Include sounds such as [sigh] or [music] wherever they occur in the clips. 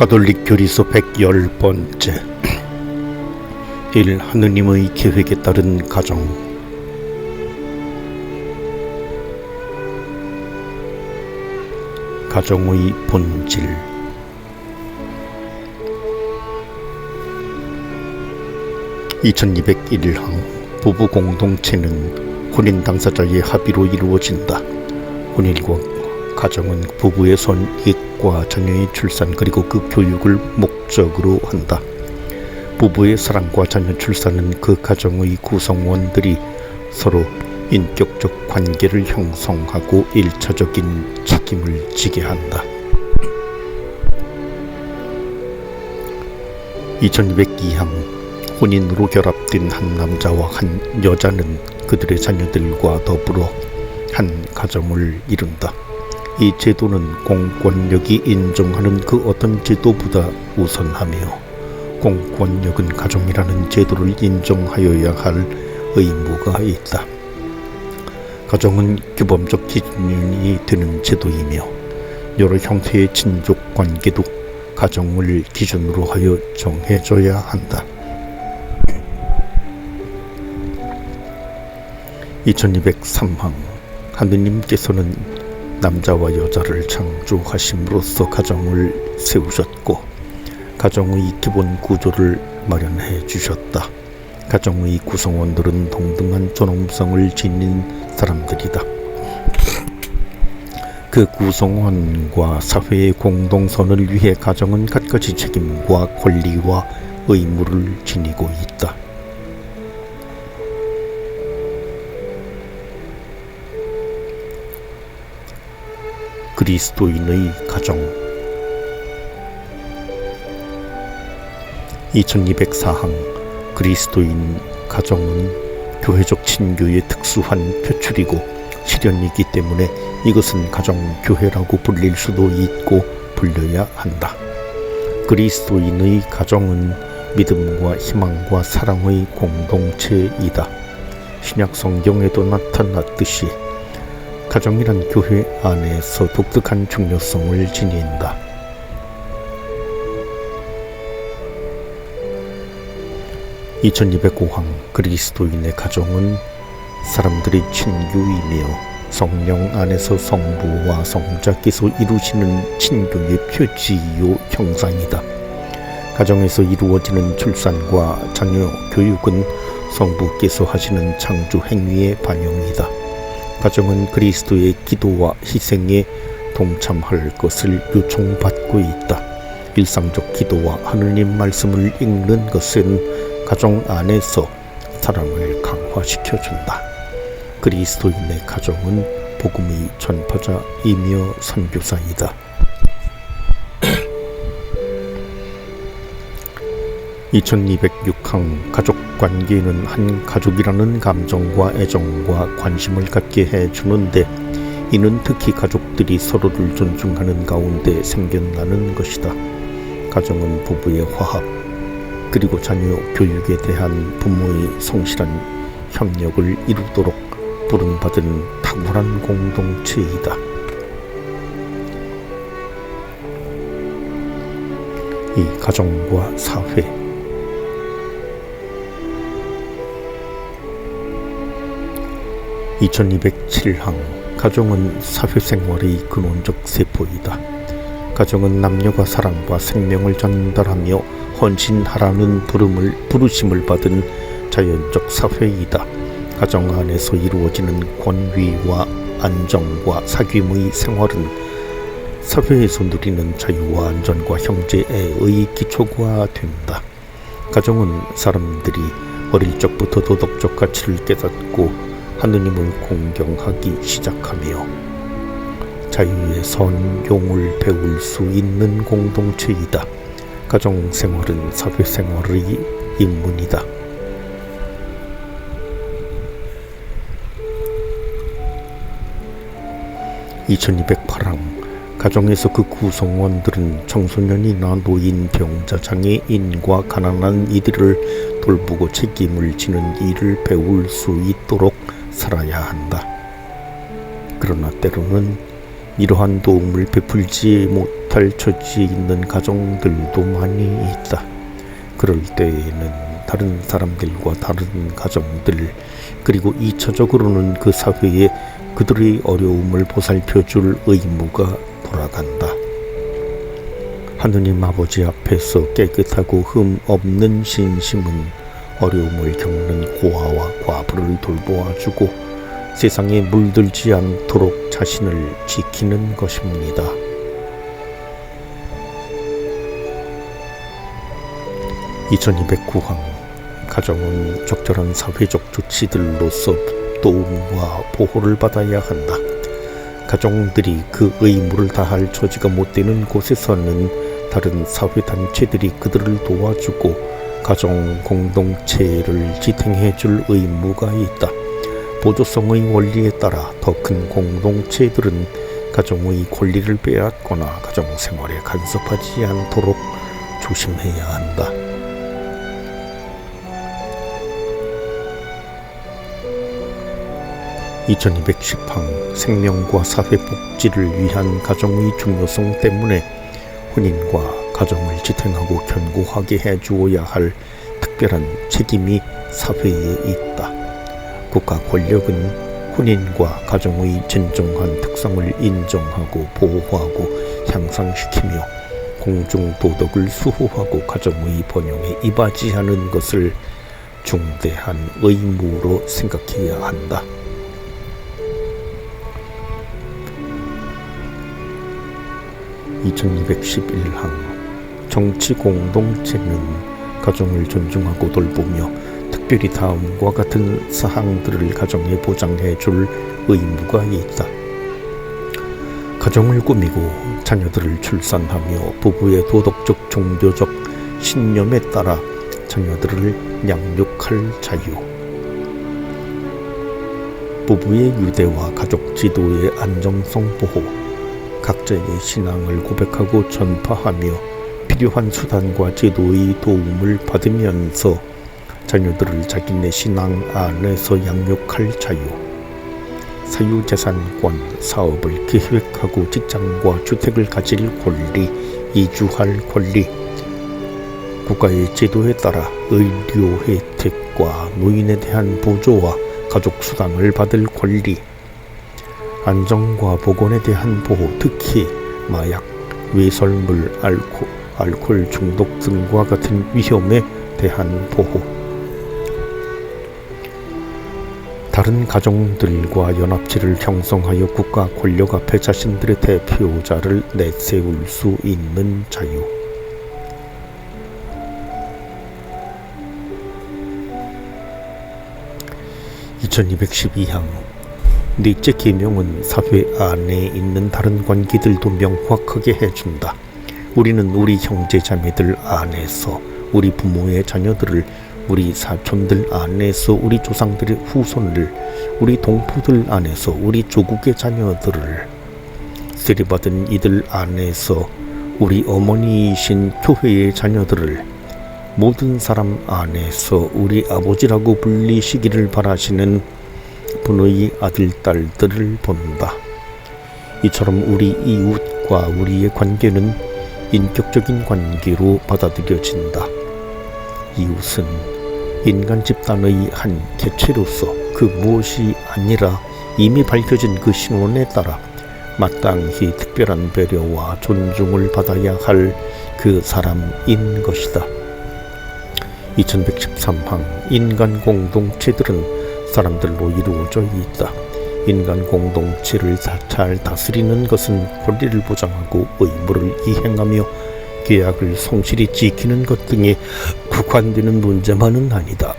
가톨릭 교리서 110번째. [clears throat] 일 하느님의 계획에 따른 가정. 가정의 본질. (2201항) 부부 공동체는 혼인 당사자의 합의로 이루어진다. 혼인과 가정은 부부의 손익 과 자녀의 출산 그리고 그 교육을 목적으로 한다. 부부의 사랑과 자녀 출산은 그 가정의 구성원들이 서로 인격적 관계를 형성하고 일차적인 책임을 지게 한다. 2202항 혼인으로 결합된 한 남자와 한 여자는 그들의 자녀들과 더불어 한 가정을 이룬다. 이 제도는 공권력이 인정하는 그 어떤 제도보다 우선하며 공권력은 가정이라는 제도를 인정하여야 할 의무가 있다. 가정은 규범적 기준이 되는 제도이며 여러 형태의 친족 관계도 가정을 기준으로 하여 정해져야 한다. 2203항 하느님께서는 남자와 여자를 창조하심으로써 가정을 세우셨고 가정의 기본 구조를 마련해 주셨다. 가정의 구성원들은 동등한 존엄성을 지닌 사람들이다. 그 구성원과 사회의 공동선을 위해 가정은 갖가지 책임과 권리와 의무를 지니고 있다. 그리스도인의 가정 2204항 그리스도인 가정은 교회적 친교의 특수한 표출이고 실현이기 때문에 이것은 가정교회라고 불릴 수도 있고 불려야 한다. 그리스도인의 가정은 믿음과 희망과 사랑의 공동체이다. 신약 성경에도 나타났듯이 가정이란 교회 안에서 독특한 중요성을 지닌다. (2205항) 그리스도인의 가정은 사람들의 친교이며 성령 안에서 성부와 성자께서 이루시는 친교의 표지요 형상이다. 가정에서 이루어지는 출산과 자녀 교육은 성부께서 하시는 창조 행위의 반영이다. 가정은 그리스도의 기도와 희생에 동참할 것을 요청받고 있다. 일상적 기도와 하느님 말씀을 읽는 것은 가정 안에서 사랑을 강화시켜 준다. 그리스도인의 가정은 복음의 전파자이며 선교사이다. 2206항 가족 관계는 한 가족이라는 감정과 애정과 관심을 갖게 해주는데 이는 특히 가족들이 서로를 존중하는 가운데 생겨나는 것이다. 가정은 부부의 화합 그리고 자녀 교육에 대한 부모의 성실한 협력을 이루도록 부름받은 탁월한 공동체이다. 이 가정과 사회 2207항 가정은 사회생활의 근원적 세포이다. 가정은 남녀가 사랑과 생명을 전달하며 헌신하라는 부름을 부르심을 받은 자연적 사회이다. 가정 안에서 이루어지는 권위와 안정과 사귐의 생활은 사회에서 누리는 자유와 안전과 형제의 기초가 된다. 가정은 사람들이 어릴 적부터 도덕적 가치를 깨닫고 하느님을 공경하기 시작하며 자유의 선용을 배울 수 있는 공동체이다. 가정 생활은 사회 생활의 입문이다. (2208항) 가정에서 그 구성원들은 청소년이나 노인, 병자, 장애인과 가난한 이들을 돌보고 책임을 지는 일을 배울 수 있도록 살아야 한다. 그러나 때로는 이러한 도움을 베풀지 못할 처지에 있는 가정들도 많이 있다. 그럴 때에는 다른 사람들과 다른 가정들 그리고 이차적으로는 그 사회에 그들의 어려움을 보살펴 줄 의무가 돌아간다. 하느님 아버지 앞에서 깨끗하고 흠 없는 신심은 어려움을 겪는 고아와 과부를 돌보아 주고 세상에 물들지 않도록 자신을 지키는 것입니다. (2209항) 가정은 적절한 사회적 조치들로서 도움과 보호를 받아야 한다. 가정들이 그 의무를 다할 처지가 못 되는 곳에서는 다른 사회단체들이 그들을 도와주고 가정 공동체를 지탱해 줄 의무가 있다. 보조성의 원리에 따라 더 큰 공동체들은 가정의 권리를 빼앗거나 가정 생활에 간섭하지 않도록 조심해야 한다. (2210항) 생명과 사회 복지를 위한 가정의 중요성 때문에 혼인과 가정을 지탱하고 견고하게 해주어야 할 특별한 책임이 사회에 있다. 국가 권력은 혼인과 가정의 진정한 특성을 인정하고 보호하고 향상시키며 공중 도덕을 수호하고 가정의 번영에 이바지하는 것을 중대한 의무로 생각해야 한다. (2211항) 정치 공동체는 가정을 존중하고 돌보며 특별히 다음과 같은 사항들을 가정에 보장해 줄 의무가 있다. 가정을 꾸미고 자녀들을 출산하며 부부의 도덕적 종교적 신념에 따라 자녀들을 양육할 자유. 부부의 유대와 가족 지도의 안정성 보호. 각자의 신앙을 고백하고 전파하며 필요한 수단과 제도의 도움을 받으면서 자녀들을 자기네 신앙 안에서 양육할 자유, 사유재산권, 사업을 계획하고 직장과 주택을 가질 권리, 이주할 권리, 국가의 제도에 따라 의료 혜택과 노인에 대한 보조와 가족 수당을 받을 권리, 안정과 보건에 대한 보호, 특히 마약, 외설물, 알코, 알코올 중독 등과 같은 위험에 대한 보호, 다른 가정들과 연합체를 형성하여 국가 권력 앞에 자신들의 대표자를 내세울 수 있는 자유. (2212항) 넷째 계명은 사회 안에 있는 다른 관계들도 명확하게 해준다. 우리는 우리 형제 자매들 안에서 우리 부모의 자녀들을 우리 사촌들 안에서 우리 조상들의 후손들, 우리 동포들 안에서 우리 조국의 자녀들을 세례받은 이들 안에서 우리 어머니이신 교회의 자녀들을 모든 사람 안에서 우리 아버지라고 불리시기를 바라시는 분의 아들, 딸들을 본다. 이처럼 우리 이웃과 우리의 관계는 인격적인 관계로 받아들여진다. 이웃은 인간 집단의 한 개체로서 그 무엇이 아니라 이미 밝혀진 그 신원에 따라 마땅히 특별한 배려와 존중을 받아야 할 그 사람인 것이다. 2113항 인간 공동체들은 사람들로 이루어져 있다. 인간 공동체를 잘 다스리는 것은 권리를 보장하고 의무를 이행하며 계약을 성실히 지키는 것 등에 국한되는 문제만은 아니다.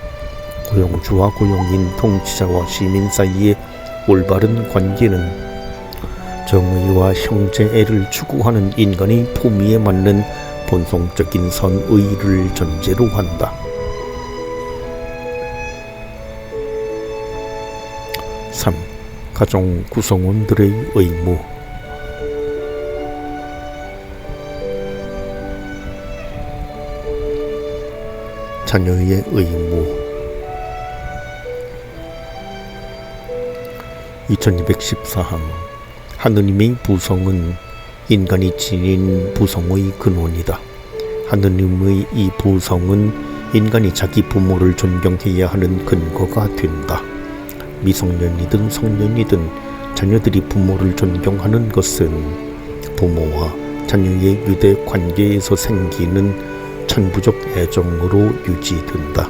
고용주와 고용인, 통치자와 시민 사이의 올바른 관계는 정의와 형제애를 추구하는 인간의 품위에 맞는 본성적인 선의를 전제로 한다. 가정 구성원들의 의무 자녀의 의무 2214항 하느님의 부성은 인간이 지닌 부성의 근원이다. 하느님의 이 부성은 인간이 자기 부모를 존경해야 하는 근거가 된다. 미성년이든 성년이든 자녀들이 부모를 존경하는 것은 부모와 자녀의 유대 관계에서 생기는 천부적 애정으로 유지된다.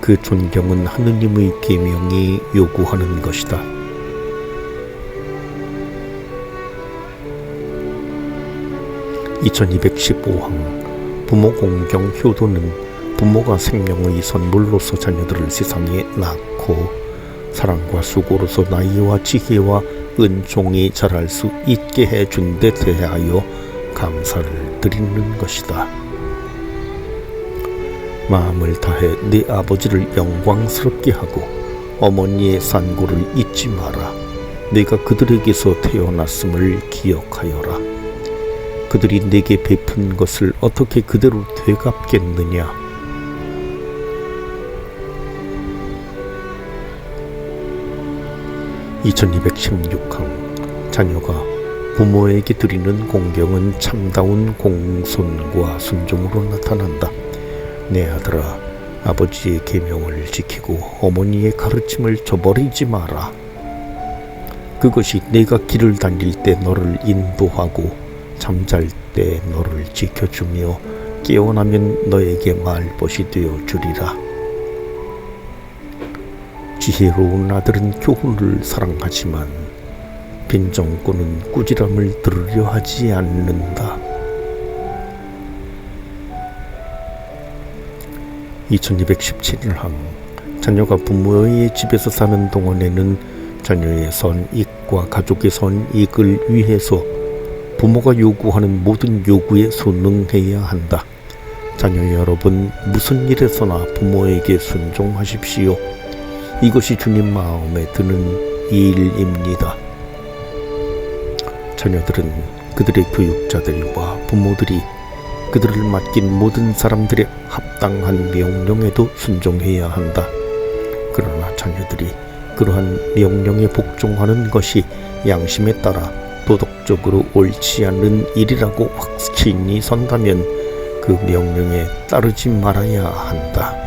그 존경은 하느님의 계명이 요구하는 것이다. 2215항 부모 공경 효도는 부모가 생명의 선물로서 자녀들을 세상에 낳고 사랑과 수고로서 나이와 지혜와 은총이 자랄 수 있게 해준 데 대하여 감사를 드리는 것이다. 마음을 다해 네 아버지를 영광스럽게 하고 어머니의 산고를 잊지 마라. 내가 그들에게서 태어났음을 기억하여라. 그들이 내게 베푼 것을 어떻게 그대로 되갚겠느냐? (2216항) 자녀가 부모에게 드리는 공경은 참다운 공손과 순종으로 나타난다. 내 아들아, 아버지의 계명을 지키고 어머니의 가르침을 저버리지 마라. 그것이 내가 길을 다닐 때 너를 인도하고 잠잘 때 너를 지켜주며 깨어나면 너에게 말벗이 되어 주리라. 지혜로운 아들은 교훈을 사랑하지만 빈정꾼은 꾸지람을 들으려 하지 않는다. 2217항 자녀가 부모의 집에서 사는 동안에는 자녀의 선익과 가족의 선익을 위해서 부모가 요구하는 모든 요구에 순응해야 한다. 자녀 여러분, 무슨 일에서나 부모에게 순종하십시오. 이것이 주님 마음에 드는 일입니다. 자녀들은 그들의 교육자들과 부모들이 그들을 맡긴 모든 사람들의 합당한 명령에도 순종해야 한다. 그러나 자녀들이 그러한 명령에 복종하는 것이 양심에 따라 도덕적으로 옳지 않은 일이라고 확신이 선다면 그 명령에 따르지 말아야 한다.